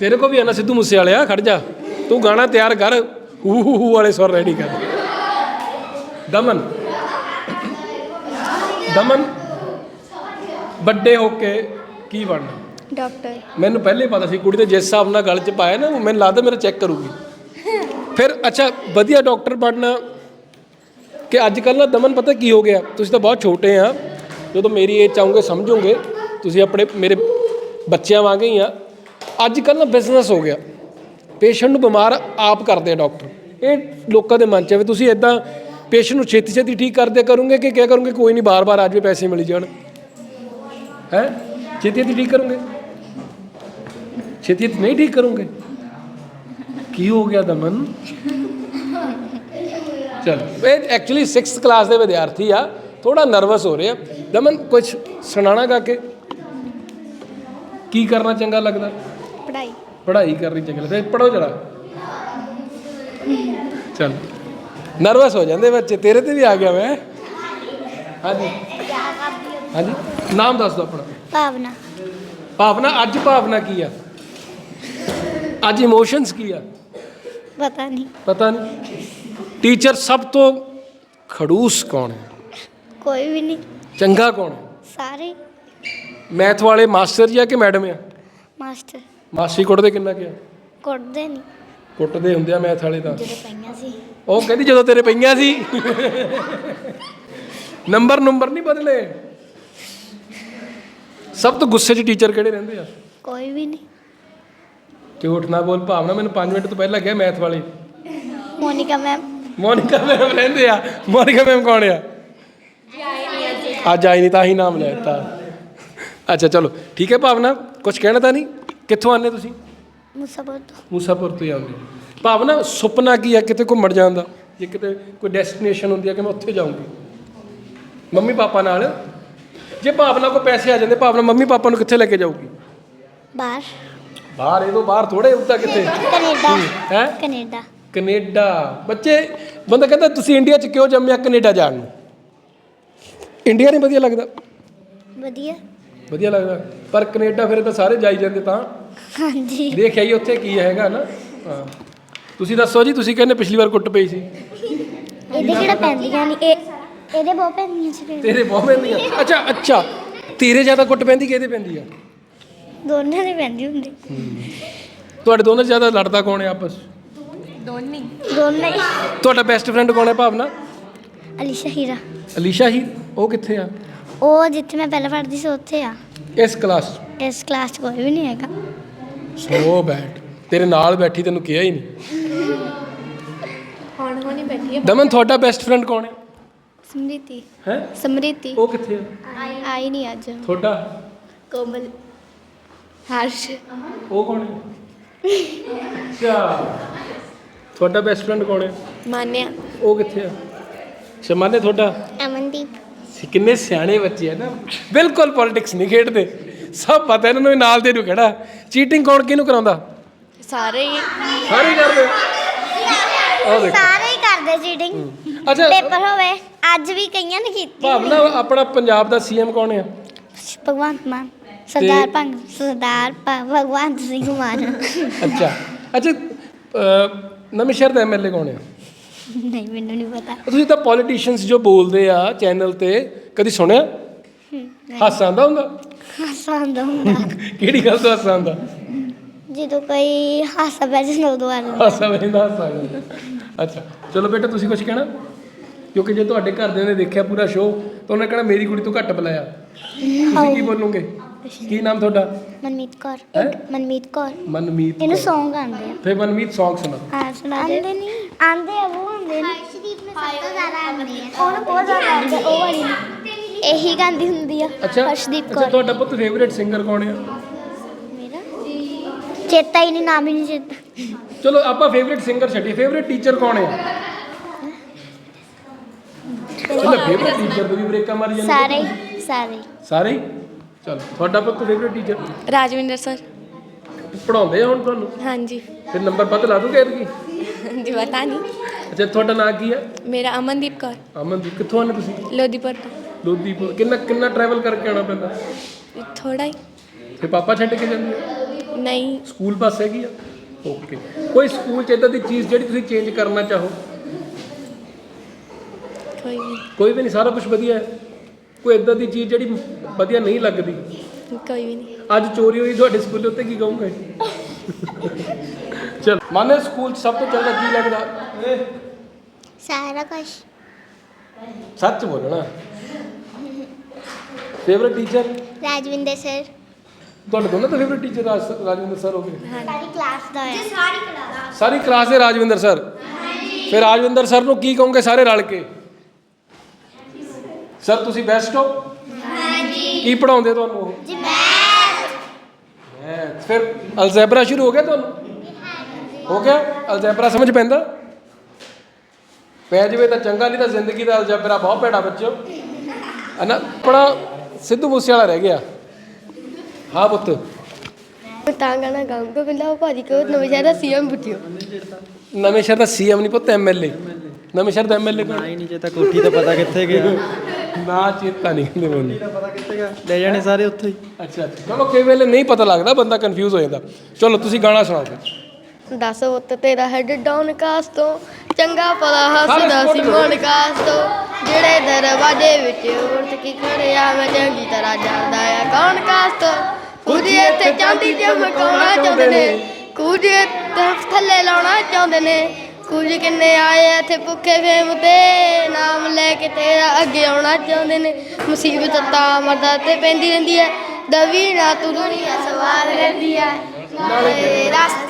Speaker 2: ਤੇਰੇ ਕੋ ਵੀ ਨਾ ਸਿੱਧੂ ਮੂਸੇ ਵਾਲਿਆ ਖੜ ਜਾ। ਤੂੰ ਗਾਣਾ ਤਿਆਰ ਕਰ। ਹੂ ਹੂ ਹੂ ਵਾਲੇ ਸੁਰ ਰੈਡੀ ਕਰ। ਦਮਨ। ਦਮਨ ਵੱਡੇ ਹੋ ਕੇ ਕੀ ਬਣਨਾ?
Speaker 4: ਡਾਕਟਰ।
Speaker 2: ਮੈਨੂੰ ਪਹਿਲੇ ਪਤਾ ਸੀ ਕੁੜੀ ਤੇ ਜਿਸ ਹਿਸਾਬ ਨਾਲ ਗਲ 'ਚ ਪਾਇਆ ਨਾ ਉਹ ਮੈਨੂੰ ਲੱਗਦਾ ਮੇਰਾ ਚੈੱਕ ਕਰੂਗੀ। ਫਿਰ ਅੱਛਾ ਵਧੀਆ ਡਾਕਟਰ ਬਣਨਾ ਕਿ ਅੱਜ ਕੱਲ੍ਹ ਨਾ ਦਮਨ ਪਤਾ ਕੀ ਹੋ ਗਿਆ? ਤੁਸੀਂ ਤਾਂ ਬਹੁਤ ਛੋਟੇ ਆ। ਜਦੋਂ ਮੇਰੀ ਏਜ ਚਾਹੋਗੇ ਸਮਝੋਗੇ। ਤੁਸੀਂ ਆਪਣੇ ਮੇਰੇ ਬੱਚਿਆਂ ਵਾਂਗ ਹੀ ਆ। ਅੱਜ ਕੱਲ੍ਹ ਨਾ ਬਿਜ਼ਨਸ ਹੋ ਗਿਆ। ਪੇਸ਼ੈਂਟ ਨੂੰ ਬਿਮਾਰ ਆਪ ਕਰਦੇ ਆ ਡਾਕਟਰ। ਇਹ ਲੋਕਾਂ ਦੇ ਮਨ 'ਚ ਹੈ ਵੀ ਤੁਸੀਂ ਇਦਾਂ ਪੇਸ਼ੈਂਟ ਨੂੰ ਛੇਤੀ ਛੇਤੀ ਠੀਕ ਕਰਦੇ ਕਰੋਗੇ ਕਿ ਕਿਆ ਕਰੋਗੇ? ਕੋਈ ਨਹੀਂ ਬਾਰ-ਬਾਰ ਆ ਜਾਵੇ ਪੈਸੇ ਮਿਲ ਜਾਣ। ਹੈ? ਛੇਤੀ ਛੇਤੀ ਠੀਕ ਕਰੋਗੇ। ਛੇਤੀ ਛੇਤੀ ਨਹੀਂ ਠੀਕ ਕਰੋਗੇ। ਕੀ ਹੋ ਗਿਆ ਦਮਨ? ਚਲ, ਇਹ ਐਕਚੁਅਲੀ 6th ਕਲਾਸ ਦੇ ਵਿਦਿਆਰਥੀ ਆ। ਥੋੜਾ ਨਰਵਸ ਹੋ ਰਿਹਾ ਦਮਨ ਕੁਝ ਸੁਣਾਣਾ ਗਾ ਕੇ ਕੀ ਕਰਨਾ ਚੰਗਾ ਲੱਗਦਾ?
Speaker 4: ਪੜ੍ਹਾਈ।
Speaker 2: ਪੜ੍ਹਾਈ ਕਰਨੀ ਚੰਗੀ ਲੱਗਦੀ ਪੜੋ ਜਰਾ। ਚਲ। ਨਰਵਸ ਹੋ ਜਾਂਦੇ ਬੱਚੇ। ਤੇਰੇ ਤੇ ਵੀ ਆ ਗਿਆ ਮੈਂ। ਹਾਂਜੀ। ਹਾਂਜੀ। ਨਾਮ ਦੱਸ ਦਿਓ ਆਪਣਾ।
Speaker 4: ਭਾਵਨਾ।
Speaker 2: ਭਾਵਨਾ ਅੱਜ ਭਾਵਨਾ ਕੀ ਆ? ਅੱਜ ਇਮੋਸ਼ਨਸ ਕੀ ਆ?
Speaker 4: ਪਤਾ ਨਹੀਂ।
Speaker 2: ਪਤਾ ਨਹੀਂ। ਟੀਚਰ ਸਭ ਤੋਂ ਖੜੂਸ ਕੌਣ ਹੈ?
Speaker 4: ਕੋਈ ਵੀ ਨਹੀਂ।
Speaker 2: ਚੰਗਾ ਕੌਣ ਹੈ?
Speaker 4: ਸਾਰੇ।
Speaker 2: ਮੈਥ ਵਾਲੇ ਮਾਸਟਰ ਜੀ ਆ ਕਿ ਮੈਡਮ ਆ?
Speaker 4: ਮਾਸਟਰ।
Speaker 2: ਮਾਸੀ ਕੁੱਟਦੇ ਕਿੰਨਾ ਕਿਆ
Speaker 4: ਕੁੱਟਦੇ ਨਹੀਂ
Speaker 2: ਕੁੱਟਦੇ ਹੁੰਦੇ ਆ ਮੈਥ ਵਾਲੇ ਤਾਂ।
Speaker 4: ਜਦੋਂ ਪਈਆਂ ਸੀ।
Speaker 2: ਉਹ ਕਹਿੰਦੀ ਜਦੋਂ ਤੇਰੇ ਪਈਆਂ ਸੀ। ਨੰਬਰ ਨੰਬਰ ਨਹੀਂ ਬਦਲੇ। ਸਭ ਤੋਂ ਗੁੱਸੇ 'ਚ ਟੀਚਰ ਕਿਹੜੇ ਰਹਿੰਦੇ ਆ?
Speaker 4: ਕੋਈ ਵੀ ਨਹੀਂ
Speaker 2: ਝੂਠ ਨਾ ਬੋਲ ਭਾਵਨਾ ਮੈਨੂੰ 5 ਮਿੰਟ ਤੋਂ ਪਹਿਲਾਂ ਗਿਆ ਮੈਥ ਵਾਲੇ।
Speaker 4: ਮੋਨਿਕਾ ਮੈਮ।
Speaker 2: ਮੋਨਿਕਾ ਮੈਮ ਰਹਿੰਦੇ ਆ। ਮੋਨਿਕਾ ਮੈਮ ਕੌਣ ਆ? ਅੱਜ ਆਈ ਨਹੀਂ ਤਾਂ ਹੀ ਨਾਮ ਲੈ ਦਿੱਤਾ ਅੱਛਾ ਚਲੋ ਠੀਕ ਹੈ ਭਾਵਨਾ ਕੁਝ ਕਹਿਣਾ ਤਾਂ ਨਹੀਂ? ਕਿੱਥੋਂ ਆਨੇ ਤੁਸੀਂ?
Speaker 4: ਮੁਸਾਬਰ ਤੋਂ।
Speaker 2: ਮੂਸਾਪੁਰ ਤੋਂ ਹੀ ਆਉਂਦੇ ਹੋ। ਭਾਵਨਾ ਸੁਪਨਾ ਕੀ ਆ ਕਿਤੇ ਘੁੰਮਣ ਜਾਣ ਦਾ? ਜੇ ਕਿਤੇ ਕੋਈ ਡੈਸਟੀਨੇਸ਼ਨ ਹੁੰਦੀ ਆ ਕਿ ਮੈਂ ਉੱਥੇ ਜਾਊਂਗੀ। ਮੰਮੀ ਪਾਪਾ ਨਾਲ? ਜੇ ਭਾਵਨਾ ਕੋ ਪੈਸੇ ਆ ਜਾਂਦੇ ਭਾਵਨਾ ਮੰਮੀ ਪਾਪਾ ਨੂੰ ਕਿੱਥੇ ਲੈ ਕੇ ਜਾਊਗੀ?
Speaker 4: ਬਾਹਰ।
Speaker 2: ਬਾਹਰ ਇਹ ਤੋਂ ਬਾਹਰ ਥੋੜੇ ਉੱਤਾ ਕਿਤੇ
Speaker 4: ਕੈਨੇਡਾ।
Speaker 2: ਹੈ
Speaker 4: ਕੈਨੇਡਾ।
Speaker 2: ਕੈਨੇਡਾ। ਬੱਚੇ ਬੰਦਾ ਕਹਿੰਦਾ ਤੁਸੀਂ ਇੰਡੀਆ 'ਚ ਕਿਉਂ ਜੰਮਿਆ ਕੈਨੇਡਾ ਜਾਣ ਨੂੰ? ਇੰਡੀਆ ਨਹੀਂ ਵਧੀਆ ਲੱਗਦਾ।
Speaker 4: ਵਧੀਆ।
Speaker 2: ਵਧੀਆ ਲੱਗਦਾ। ਪਰ ਕੈਨੇਡਾ ਫਿਰ ਤਾਂ ਸਾਰੇ ਜਾਈ ਜਾਂਦੇ ਤਾਂ।
Speaker 4: ਹਾਂਜੀ।
Speaker 2: ਦੇਖ ਆਈ ਉੱਥੇ ਕੀ ਹੈਗਾ ਨਾ। ਹਾਂ। ਤੁਸੀਂ ਦੱਸੋ ਜੀ ਤੁਸੀਂ ਕਹਿੰਦੇ ਪਿਛਲੀ ਵਾਰ ਕੁੱਟ ਪਈ ਸੀ।
Speaker 4: ਇਹਦੇ ਕਿਹੜਾ ਪੈਂਦੀਆਂ ਨਹੀਂ ਇਹ ਇਹਦੇ ਬਹੁਤ ਪੈਂਦੀਆਂ ਸੀ
Speaker 2: ਤੇਰੇ ਬਹੁਤ ਪੈਂਦੀ ਆ ਅੱਛਾ ਅੱਛਾ। ਤੇਰੇ ਜ਼ਿਆਦਾ ਕੁੱਟ ਪੈਂਦੀ ਕਿਹਦੇ ਪੈਂਦੀ ਆ?
Speaker 4: ਦੋਨਾਂ ਦੇ ਪੈਂਦੀ ਹੁੰਦੀ।
Speaker 2: ਤੁਹਾਡੇ ਦੋਨਾਂ 'ਚ ਜ਼ਿਆਦਾ ਲੜਦਾ ਕੌਣ ਹੈ ਆਪਸ? 'ਚ?
Speaker 4: ਦੋਨੇ ਹੀ।
Speaker 2: ਤੁਹਾਡਾ ਬੈਸਟ ਫਰੈਂਡ ਕੌਣ ਹੈ ਭਾਵਨਾ?
Speaker 4: ਅਲੀਸ਼ਾ ਹੀਰਾ।
Speaker 2: ਅਲੀਸ਼ਾ ਹੀ ਉਹ ਕਿੱਥੇ ਆ?
Speaker 4: ਉਹ ਜਿੱਥੇ ਮੈਂ ਪਹਿਲਾਂ ਪੜ੍ਹਦੀ ਸੀ ਉੱਥੇ ਆ।
Speaker 2: ਇਸ ਕਲਾਸ 'ਚ?
Speaker 4: ਇਸ ਕਲਾਸ 'ਚ ਕੋਈ ਵੀ ਨਹੀਂ ਹੈਗਾ।
Speaker 2: ਸੋ ਬੈਡ ਤੇਰੇ ਨਾਲ ਬੈਠੀ ਤੈਨੂੰ ਕਿਹਾ ਹੀ ਨਹੀਂ।
Speaker 4: ਹੁਣ ਹੁਣੀ ਬੈਠੀ
Speaker 2: ਦਮਨ ਤੁਹਾਡਾ ਬੈਸਟ ਫਰੈਂਡ ਕੌਣ ਹੈ
Speaker 4: ਸਮ੍ਰਿਤੀ।
Speaker 2: ਹੈ?
Speaker 4: ਸਮ੍ਰਿਤੀ।
Speaker 2: ਉਹ ਕਿੱਥੇ ਆ?
Speaker 4: ਆਈ ਨਹੀਂ ਅੱਜ।
Speaker 2: ਤੁਹਾਡਾ?
Speaker 4: ਕੋਮਲ। ਹਰਸ਼।
Speaker 2: ਉਹ ਕੌਣ ਹੈ ਅੱਛਾ। ਤੁਹਾਡਾ ਬੈਸਟ ਫਰੈਂਡ ਕੌਣ ਹੈ
Speaker 4: ਮਾਨਿਆ।
Speaker 2: ਉਹ ਕਿੱਥੇ ਆ? ਸ਼ਮਾਨੇ ਤੁਹਾਡਾ?
Speaker 4: ਅਮਨਦੀਪ।
Speaker 2: ਕਿੰਨੇ ਸਿਆਣੇ ਬੱਚੇ ਆ ਨਾ। ਬਿਲਕੁਲ ਪੋਲਿਟਿਕਸ ਨਹੀਂ ਖੇਡਦੇ। ਸਭ ਪਤਾ ਇਹਨਾਂ ਨੂੰ ਨਾਲ ਦੇ ਨੂੰ ਕਿਹੜਾ। ਚੀਟਿੰਗ ਕੌਣ ਕਿਹਨੂੰ ਕਰਾਉਂਦਾ?
Speaker 4: ਸਾਰੇ ਹੀ।
Speaker 2: ਸਾਰੇ ਹੀ ਕਰਦੇ। ਉਹ ਦੇਖੋ।
Speaker 4: ਸਾਰੇ ਹੀ ਕਰਦੇ ਚੀਟਿੰਗ
Speaker 2: ਅੱਛਾ।
Speaker 4: ਪੇਪਰ ਹੋਵੇ ਅੱਜ ਵੀ ਕਈਆਂ ਨੇ ਕੀਤੀ।
Speaker 2: ਭਾਵਨਾ ਆਪਣਾ ਪੰਜਾਬ ਦਾ ਸੀਐਮ ਕੌਣ ਆ?
Speaker 4: ਭਗਵੰਤ ਮਾਨ। ਸਰਦਾਰ ਭੰਗ ਸਰਦਾਰ ਭਗਵੰਤ ਸਿੰਘ ਮਾਨ।
Speaker 2: ਅੱਛਾ। ਅੱਛਾ ਨਵੇਂ ਸ਼ਹਿਰ ਦਾ ਐਮਐਲਏ ਕੌਣ ਆ?
Speaker 4: ਨਹੀਂ ਮੈਨੂੰ ਨਹੀਂ ਪਤਾ।
Speaker 2: ਤੁਸੀਂ ਤਾਂ ਪੋਲੀਟੀਸ਼ੀਅਨਸ ਜੋ ਬੋਲਦੇ ਆ ਚੈਨਲ ਤੇ ਕਦੀ ਸੁਣਿਆ? ਹਾਸਾ ਆਉਂਦਾ ਹੁੰਦਾ?
Speaker 4: ਹਸਾਂਦਾ ਹੁੰਦਾ।
Speaker 2: ਕਿਹੜੀ ਗੱਲ ਤੋਂ ਹਾਸਾ ਆਉਂਦਾ
Speaker 4: ਜਦੋਂ ਕੋਈ ਹਾਸਾ ਜਾਂਦਾ ਉਦੋਂ ਆ ਜਾਂਦਾ।
Speaker 2: ਹਾਸਾ ਵੇਂਦਾ ਹਾਸਾ ਆਉਂਦਾ ਅੱਛਾ ਚਲੋ ਬੇਟਾ ਤੁਸੀਂ ਕੁਝ ਕਹਿਣਾ? ਕਿਉਂਕਿ ਜੇ ਤੁਹਾਡੇ ਘਰਦਿਆਂ ਨੇ ਦੇਖਿਆ ਪੂਰਾ ਸ਼ੋਅ ਤਾਂ ਉਹਨੇ ਕਹਿਣਾ ਮੇਰੀ ਕੁੜੀ ਤੋਂ ਘੱਟ ਬੁਲਾਇਆ। ਤੁਸੀਂ ਕੀ ਬੋਲੋਗੇ? ਕੀ ਨਾਮ ਤੁਹਾਡਾ?
Speaker 4: ਮਨਮੀਤ ਕੌਰ? ਮਨਮੀਤ ਕੌਰ।
Speaker 2: ਮਨਮੀਤ
Speaker 4: ਇਹਨੂੰ। Song ਆਉਂਦੇ ਆ।
Speaker 2: ਫਿਰ ਮਨਮੀਤ Song ਸੁਣਾ
Speaker 4: ਹਾਂ ਸੁਣਾ ਦੇ ਆਂਦੇ ਨਹੀਂ ਆਂਦੇ ਆ ਉਹ ਆਉਂਦੇ ਨੇ ਹਰਸ਼ਦੀਪ ਨੇ ਸਭ ਤੋਂ ਜ਼ਿਆਦਾ ਆਉਂਦੇ ਆ ਉਹਨੂੰ ਬਹੁਤ ਜ਼ਿਆਦਾ ਆਉਂਦੇ ਉਹ ਵਾਲੀ ਨੀ। ਇਹੀ ਗਾਉਂਦੀ ਹੁੰਦੀ ਆ
Speaker 2: ਅੱਛਾ
Speaker 4: ਹਰਸ਼ਦੀਪ
Speaker 2: ਅੱਛਾ
Speaker 4: ਕੌਰ।
Speaker 2: ਤੁਹਾਡਾ ਪੁੱਤ ਫੇਵਰੇਟ ਸਿੰਗਰ ਕੌਣ ਆ?
Speaker 4: ਮੇਰਾ? ਚੇਤਾ ਹੀ ਨਹੀਂ ਨਾਮ ਹੀ ਨਹੀਂ ਚੇਤਾ।
Speaker 2: ਚਲੋ ਆਪਾਂ ਫੇਵਰੇਟ ਸਿੰਗਰ ਛੱਡੀਏ। ਫੇਵਰੇਟ ਟੀਚਰ ਕੌਣ ਆ? ਚਲੋ ਫੇਵਰੇਟ ਟੀਚਰ ਤੋਂ ਵੀ ਬ੍ਰੇਕਾਂ ਮਾਰੀ ਜਾਂਦੇ
Speaker 4: ਸਾਰੇ ਹੀ, ਸਾਰੇ ਹੀ।
Speaker 2: ਸਾਰੇ ਹੀ? ਚਲੋ ਤੁਹਾਡਾ ਪੁੱਤ ਫੇਵਰੇਟ ਟੀਚਰ
Speaker 3: ਰਾਜਵਿੰਦਰ ਸਰ।
Speaker 2: ਪੜਾਉਂਦੇ ਆ ਹੁਣ ਤੁਹਾਨੂੰ?
Speaker 3: ਹਾਂਜੀ।
Speaker 2: ਫਿਰ ਨੰਬਰ ਵੱਧ ਲਾ ਦੂਗੇ ਇਹਦੇ
Speaker 3: ਜੀ ਪਤਾ ਨਹੀਂ।
Speaker 2: ਅੱਛਾ ਤੁਹਾਡਾ ਨਾਂ ਕੀ ਹੈ?
Speaker 3: ਮੇਰਾ ਅਮਨਦੀਪ ਕੌਰ।
Speaker 2: ਅਮਨਦੀਪ ਕਿੱਥੋਂ ਆਨੇ ਤੁਸੀਂ?
Speaker 3: ਲੋਦੀਪੁਰ ਤੋਂ।
Speaker 2: ਲੋਦੀਪੁਰ ਕਿੰਨਾ ਕਿੰਨਾ ਟਰੈਵਲ ਕਰਕੇ ਆਉਣਾ ਪੈਂਦਾ?
Speaker 3: ਥੋੜਾ ਹੀ।
Speaker 2: ਤੇ ਪਾਪਾ ਛੱਡ ਕੇ ਜਾਂਦੇ ਆ
Speaker 3: ਨਹੀਂ।
Speaker 2: ਸਕੂਲ ਬੱਸ ਹੈਗੀ ਆ? ਓਕੇ ਕੋਈ ਸਕੂਲ ਚ ਇਦਾਂ ਦੀ ਚੀਜ਼ ਜਿਹੜੀ ਤੁਸੀਂ ਚੇਂਜ ਕਰਨਾ ਚਾਹੋ?
Speaker 3: ਕੋਈ ਵੀ।
Speaker 2: ਕੋਈ ਵੀ ਨਹੀਂ ਸਾਰਾ ਕੁਝ ਵਧੀਆ ਹੈ। ਕੋਈ ਇਦਾਂ ਦੀ ਚੀਜ਼ ਜਿਹੜੀ ਵਧੀਆ ਨਹੀਂ ਲੱਗਦੀ?
Speaker 3: ਕੋਈ ਵੀ ਨਹੀਂ।
Speaker 2: ਅੱਜ ਚੋਰੀ ਹੋਈ ਤੁਹਾਡੇ ਸਕੂਲ ਉੱਤੇ ਕੀ ਕਹੋਗੇ? ਚਲ। ਮਾਨੇ ਸਕੂਲ 'ਚ ਸਭ ਤੋਂ ਚੰਗਾ ਕੀ ਲੱਗਦਾ?
Speaker 4: ਸਾਰਾ ਕੁਝ
Speaker 2: ਸੱਚ ਬੋਲਣਾ। Favourite teacher
Speaker 4: Rajwinder sir.
Speaker 2: ਤੁਹਾਡੇ ਦੋਨਾਂ ਦਾ ਫੇਵਰਟ ਟੀਚਰ ਰਾਜਵਿੰਦਰ ਸਰ ਹੋਗੇ
Speaker 4: ਸਾਰੀ ਕਲਾਸ ਦਾ ਹੈ। ਸਾਰੀ ਕਲਾਸ
Speaker 2: ਸਾਰੀ ਕਲਾਸ ਦੇ ਰਾਜਵਿੰਦਰ ਸਰ। ਫਿਰ ਰਾਜਵਿੰਦਰ ਸਰ ਨੂੰ ਕੀ ਕਹੋਗੇ ਸਾਰੇ ਰਲ ਕੇ? ਸਰ ਤੁਸੀਂ ਬੈਸਟ ਹੋ? ਹਾਂਜੀ। ਕੀ ਪੜਾਉਂਦੇ ਤੁਹਾਨੂੰ ਉਹ?
Speaker 4: ਜੀ ਮੈਥ
Speaker 2: ਮੈਥ ਫਿਰ ਅਲਜੈਬਰਾ ਸ਼ੁਰੂ ਹੋ ਗਿਆ ਤੁਹਾਨੂੰ? ਹੋ ਗਿਆ? ਅਲਜੈਬਰਾ ਸਮਝ ਪੈਂਦਾ? ਪੈ ਜਵੇ ਤਾਂ ਚੰਗਾ ਨਹੀਂ ਤਾਂ ਜ਼ਿੰਦਗੀ ਦਾ ਅਲਜੈਬਰਾ ਬਹੁਤ ਭੈੜਾ ਬੱਚੋ ਹਨਾ? ਆਪਣਾ ਸਿੱਧੂ ਮੂਸੇ ਵਾਲਾ ਰਹਿ ਗਿਆ। ਹਾਂ ਪੁੱਤ।
Speaker 1: ਮੈਂ ਤਾਂ ਗਾਣਾ ਗਾਉਂਗਾ ਬਿੰਦਾ ਉਹ ਭਾਜੀ ਕੋ ਨਵੇਂ ਸ਼ਹਿਰ ਦਾ ਸੀਐਮ ਬੁੱਟਿਓ
Speaker 2: ਨਵੇਂ ਸ਼ਹਿਰ ਦਾ ਸੀਐਮ ਨਹੀਂ ਪੁੱਤ ਐਮਐਲਏ ਨਵੇਂ ਸ਼ਹਿਰ ਦਾ ਐਮਐਲਏ ਕੋਣ?
Speaker 5: ਨਹੀਂ ਜੇ ਤਾਂ ਕੋਠੀ ਤਾਂ ਪਤਾ ਕਿੱਥੇ ਗਿਆ।
Speaker 2: ਨਾ ਚੇਤਾ ਨਹੀਂ ਕਹਿੰਦੇ ਮੈਨੂੰ।
Speaker 5: ਪਤਾ ਕਿੱਥੇ ਗਿਆ। ਲੈ ਜਾਣੇ ਸਾਰੇ ਉੱਥੇ ਹੀ।
Speaker 2: ਅੱਛਾ ਅੱਛਾ। ਚਲੋ ਕਈ ਵੇਲੇ ਨਹੀਂ ਪਤਾ ਲੱਗਦਾ ਬੰਦਾ ਕਨਫਿਊਜ਼ ਹੋ ਜਾਂਦਾ। ਚਲੋ ਤੁਸੀਂ ਗਾਣਾ ਸੁਣਾਓ ਫਿਰ।
Speaker 1: ਦੱਸ ਪੁੱਤ ਤੇਰਾ ਹੈਡ ਡਾਊਨ ਕਾਸ ਤੋਂ ਚੰਗਾ ਭਲਾ ਹੱਸਦਾ ਸੀ ਮਨ ਕਾਸ ਤੋਂ। ਜਿਹੜੇ ਦਰਵਾਜ਼ੇ ਵਿੱਚ ਉਰਤ ਕੀ ਖੜਿਆ ਮੈਂ ਚੰਗੀ ਤਰ੍ਹਾਂ ਜਾਣਦਾ ਆ ਕੌਣ ਕਾਸ ਤੋਂ ਕੁਝ ਇੱਥੇ ਚਾਂਦੀ ਚਮਕਾਉਣਾ ਚਾਹੁੰਦੇ ਨੇ। ਕੁਝ ਇੱਥੇ ਥੱਲੇ ਲਾਉਣਾ ਚਾਹੁੰਦੇ ਨੇ। ਕੁਝ ਕਿੰਨੇ ਆਏ ਇੱਥੇ ਭੁੱਖੇ ਫੇਮ ਤੇ। ਨਾਮ ਲੈ ਕੇ ਤੇਰਾ ਅੱਗੇ ਆਉਣਾ ਚਾਹੁੰਦੇ ਨੇ। ਮੁਸੀਬਤ ਤਾਂ ਮਰਦਾ ਤੇ ਪੈਂਦੀ ਰਹਿੰਦੀ ਹੈ ਦਵੀ ਨਾ ਤੂੰ ਦੁਨੀਆ ਸਵਾਰ ਰਹਿੰਦੀ ਹੈ ਨਾਲੇ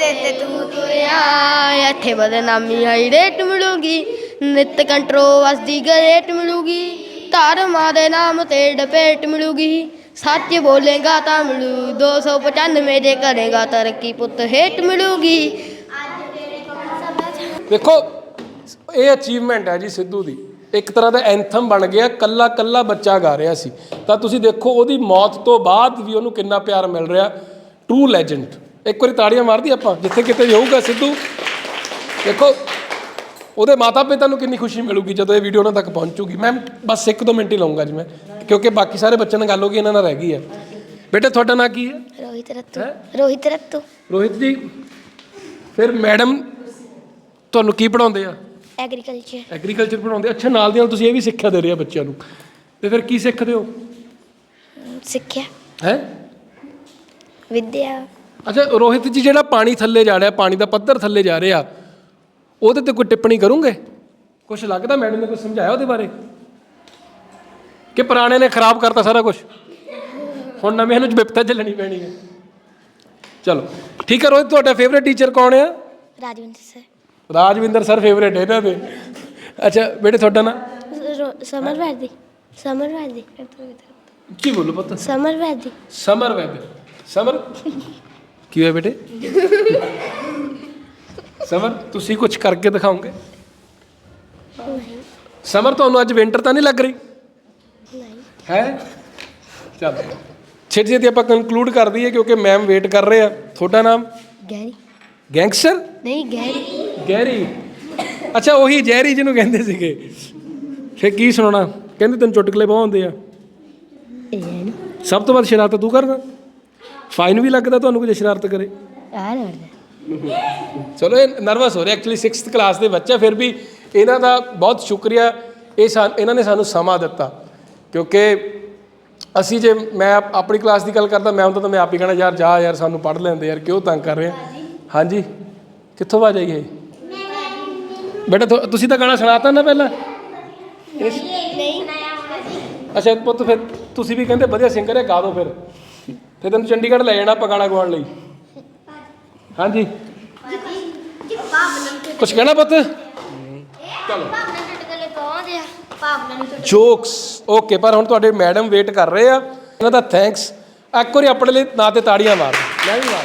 Speaker 1: ਰਸਤੇ ਤੇ ਤੂੰ ਤੁਰਿਆ, ਇੱਥੇ ਬਦਨਾਮੀ ਹਾਈ ਰੇਟ ਮਿਲੂਗੀ। ਨਿਤ ਕੰਟਰੋਵਰਸੀ ਗਰੇਟ ਮਿਲੂਗੀ। ਧਰਮਾਂ ਦੇ ਨਾਮ ਤੇ ਡਪੇਟ ਮਿਲੂਗੀ। ਸੱਚ ਬੋਲੇਗਾ ਤਾਂ ਮਿਲੂ। 295 ਜੇ ਕਰੇਗਾ ਤਰੱਕੀ ਪੁੱਤ ਹੇਟ ਮਿਲੂਗੀ।
Speaker 2: ਦੇਖੋ, ਇਹ ਅਚੀਵਮੈਂਟ ਹੈ ਜੀ ਸਿੱਧੂ ਦੀ। ਇੱਕ ਤਰ੍ਹਾਂ ਦਾ ਐਂਥਮ ਬਣ ਗਿਆ, ਕੱਲਾ ਕੱਲਾ ਬੱਚਾ ਗਾ ਰਿਹਾ ਸੀ। ਤਾਂ ਤੁਸੀਂ ਦੇਖੋ, ਉਹਦੀ ਮੌਤ ਤੋਂ ਬਾਅਦ ਵੀ ਉਹਨੂੰ ਕਿੰਨਾ ਪਿਆਰ ਮਿਲ ਰਿਹਾ। ਟਰੂ ਲੈਜੈਂਡ ਇੱਕ ਵਾਰੀ ਤਾੜੀਆਂ ਮਾਰਦੀ ਆਪਾਂ ਜਿੱਥੇ ਕਿਤੇ ਵੀ ਹੋਊਗਾ ਸਿੱਧੂ। ਦੇਖੋ ਉਹਦੇ ਮਾਤਾ ਪਿਤਾ ਨੂੰ ਕਿੰਨੀ ਖੁਸ਼ੀ ਮਿਲੂਗੀ ਜਦੋਂ ਇਹ ਵੀਡੀਓ ਉਹਨਾਂ ਤੱਕ ਪਹੁੰਚੂਗੀ ਮੈਂ ਬਸ ਇੱਕ ਦੋ ਮਿੰਟ ਹੀ ਲਵਾਂਗਾ ਜੀ ਮੈਂ ਕਿਉਂਕਿ ਬਾਕੀ ਸਾਰੇ ਬੱਚਿਆਂ ਨਾਲ ਗੱਲ ਹੋ ਗਈ ਇਹਨਾਂ ਨਾਲ ਰਹਿ ਗਈ ਹੈ। ਬੇਟੇ ਤੁਹਾਡਾ ਨਾਂ ਕੀ ਹੈ?
Speaker 4: ਰੋਹਿਤ ਰੱਤੂ? ਰੋਹਿਤ ਰੱਤੂ।
Speaker 2: ਰੋਹਿਤ ਜੀ ਫਿਰ ਮੈਡਮ ਤੁਹਾਨੂੰ ਕੀ ਪੜਾਉਂਦੇ ਆ?
Speaker 4: ਐਗਰੀਕਲਚਰ।
Speaker 2: ਐਗਰੀਕਲਚਰ ਪੜਾਉਂਦੇ ਅੱਛਾ ਨਾਲ ਦੀ ਨਾਲ ਤੁਸੀਂ ਇਹ ਵੀ ਸਿੱਖਿਆ ਦੇ ਰਹੇ ਆ ਬੱਚਿਆਂ ਨੂੰ। ਤੇ ਫਿਰ ਕੀ ਸਿੱਖਦੇ ਹੋ?
Speaker 4: ਸਿੱਖਿਆ।
Speaker 2: ਹੈ?
Speaker 4: ਵਿਦਿਆ।
Speaker 2: ਅੱਛਾ ਰੋਹਿਤ ਜੀ ਜਿਹੜਾ ਪਾਣੀ ਥੱਲੇ ਜਾ ਰਿਹਾ ਪਾਣੀ ਦਾ ਪੱਧਰ ਥੱਲੇ ਜਾ ਰਿਹਾ ਉਹਦੇ ਤੇ ਕੋਈ ਟਿੱਪਣੀ ਕਰੋਗੇ? ਕੁਝ ਲੱਗਦਾ ਮੈਡਮ ਨੇ ਕੁਝ ਸਮਝਾਇਆ ਉਹਦੇ ਬਾਰੇ? ਕਿ ਪੁਰਾਣੇ ਨੇ ਖਰਾਬ ਕਰਤਾ ਸਾਰਾ ਕੁਝ ਹੁਣ ਨਵੇਂ ਨੂੰ ਵਿਪਤਾ ਚੱਲਣੀ ਪੈਣੀ ਹੈ। ਚਲੋ ਠੀਕ ਹੈ ਰੋਹਿਤ ਤੁਹਾਡਾ ਫੇਵਰੇਟ ਟੀਚਰ ਕੌਣ ਆ?
Speaker 4: Rajwinder sir.
Speaker 2: Rajwinder sir favourite ਹੈ ਇਹਨਾਂ ਦੇ। ਅੱਛਾ ਬੇਟੇ ਤੁਹਾਡਾ ਨਾਂ?
Speaker 4: ਸਮਰ ਵੈਦੀ ਸਮਰ ਵੈਦੀ
Speaker 2: ਕੀ ਬੋਲੋ ਪੁੱਤ?
Speaker 4: Summer Vaidi
Speaker 2: summer weather summer? ਕੀ ਹੋਇਆ ਬੇਟੇ? ਸਮਰ ਤੁਸੀਂ ਕੁਝ ਕਰਕੇ ਦਿਖਾਓਗੇ? ਸਮਰ ਤੁਹਾਨੂੰ ਅੱਜ ਵਿੰਟਰ ਤਾਂ ਨਹੀਂ ਲੱਗ ਰਹੀ? ਹੈ? ਚਲ। ਛੇਤੀ ਛੇਤੀ ਆਪਾਂ ਕਨਕਲੂਡ ਕਰ ਦਈਏ ਕਿਉਂਕਿ ਮੈਮ ਵੇਟ ਕਰ ਰਹੇ ਆ। ਤੁਹਾਡਾ ਨਾਮ?
Speaker 1: ਗੈਰੀ।
Speaker 2: ਗੈਂਗਸਟਰ?
Speaker 1: ਨਹੀਂ ਗੈਰੀ।
Speaker 2: ਗੈਰੀ। ਅੱਛਾ ਉਹੀ ਜੈਰੀ ਜਿਹਨੂੰ ਕਹਿੰਦੇ ਸੀਗੇ। ਫੇ ਕੀ ਸੁਣਾਉਣਾ? ਕਹਿੰਦੇ ਤੈਨੂੰ ਚੁਟਕਲੇ ਬਹੁਤ ਆਉਂਦੇ ਆ। ਸਭ ਤੋਂ ਵੱਧ ਸ਼ਰਾਰਤ ਤੂੰ ਕਰਦਾ? ਫਾਈਨ ਵੀ ਲੱਗਦਾ ਤੁਹਾਨੂੰ ਕੋਈ ਜੇ ਸ਼ਰਾਰਤ ਕਰੇ
Speaker 1: ਆ ਲੜਦਾ
Speaker 2: ਚਲੋ ਇਹ ਨਰਵਸ ਹੋ ਰਿਹਾ ਐਕਚੁਅਲੀ 6th ਕਲਾਸ ਦੇ ਬੱਚਾ ਫਿਰ ਵੀ ਇਹਨਾਂ ਦਾ ਬਹੁਤ ਸ਼ੁਕਰੀਆ ਇਹ ਸਾ ਇਹਨਾਂ ਨੇ ਸਾਨੂੰ ਸਮਾਂ ਦਿੱਤਾ ਕਿਉਂਕਿ ਅਸੀਂ ਜੇ ਮੈਂ ਆਪ- ਆਪਣੀ ਕਲਾਸ ਦੀ ਗੱਲ ਕਰਦਾ ਮੈਂ ਹੁੰਦਾ ਤਾਂ ਮੈਂ ਆਪ ਹੀ ਕਹਣਾ ਯਾਰ ਜਾ ਯਾਰ ਸਾਨੂੰ ਪੜ੍ਹ ਲੈਂਦੇ ਯਾਰ ਕਿਉਂ ਤੰਗ ਕਰ ਰਹੇ ਹਾਂਜੀ ਕਿੱਥੋਂ ਆ ਜਾਈਏ ਬੇਟਾ ਤੁ- ਤੁਸੀਂ ਤਾਂ ਗਾਣਾ ਸੁਣਾਤਾ ਨਾ ਪਹਿਲਾਂ ਇਸ- ਅੱਛਾ ਪੁੱਤ ਫਿਰ ਤੁਸੀਂ ਵੀ ਕਹਿੰਦੇ ਵਧੀਆ ਸਿੰਗਰ ਹੈ ਗਾ ਦਿਓ ਫਿਰ ਫਿਰ ਤੈਨੂੰ ਚੰਡੀਗੜ੍ਹ ਲੈ ਜਾਣਾ ਆਪਾਂ ਗਾਣਾ ਲਈ। ਹਾਂਜੀ। ਕੁਛ ਕਹਿਣਾ ਪੁੱਤ? ਜੋਕਸ ਓਕੇ ਪਰ ਹੁਣ ਤੁਹਾਡੇ ਮੈਡਮ ਵੇਟ ਕਰ ਰਹੇ ਆ। ਇਹਨਾਂ ਦਾ ਥੈਂਕਸ ਇੱਕ ਵਾਰੀ ਆਪਣੇ ਲਈ ਨਾ ਤੇ ਤਾੜੀਆਂ ਮਾਰ। ਮੈਂ ਵੀ ਮਾਰ।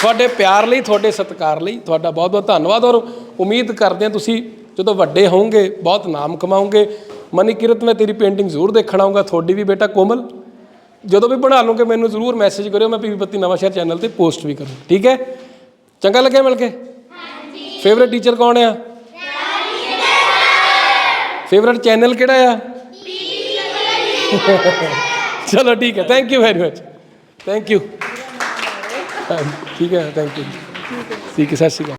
Speaker 2: ਤੁਹਾਡੇ ਪਿਆਰ ਲਈ, ਤੁਹਾਡੇ ਸਤਿਕਾਰ ਲਈ ਤੁਹਾਡਾ ਬਹੁਤ ਬਹੁਤ ਧੰਨਵਾਦ ਔਰ ਉਮੀਦ ਕਰਦੇ ਹਾਂ ਤੁਸੀਂ ਜਦੋਂ ਵੱਡੇ ਹੋਵੋਗੇ, ਬਹੁਤ ਨਾਮ ਕਮਾਓਗੇ। ਮਨੀਕਿਰਤ, ਮੈਂ ਤੇਰੀ ਪੇਂਟਿੰਗ ਜ਼ਰੂਰ ਦੇਖਣ ਆਊਂਗਾ। ਤੁਹਾਡੀ ਵੀ ਬੇਟਾ ਕੋਮਲ। ਜਦੋਂ ਵੀ ਬਣਾ ਲਓਗੇ ਮੈਨੂੰ ਜ਼ਰੂਰ ਮੈਸੇਜ ਕਰਿਓ ਮੈਂ ਪੀਵੀ ਬੱਤੀ ਨਵਾਂ ਸ਼ਹਿਰ ਚੈਨਲ ਤੇ ਪੋਸਟ ਵੀ ਕਰੂੰ। ਠੀਕ ਹੈ? ਚੰਗਾ ਲੱਗਿਆ ਮਿਲ ਕੇ? ਹਾਂਜੀ। ਫੇਵਰੇਟ ਟੀਚਰ ਕੌਣ ਆ? ਫੇਵਰੇਟ ਚੈਨਲ ਕਿਹੜਾ ਆ? ਚਲੋ ਠੀਕ ਹੈ thank you very much thank you ਠੀਕ ਹੈ ਥੈਂਕ ਯੂ ਠੀਕ ਹੈ ਸਤਿ ਸ਼੍ਰੀ ਅਕਾਲ।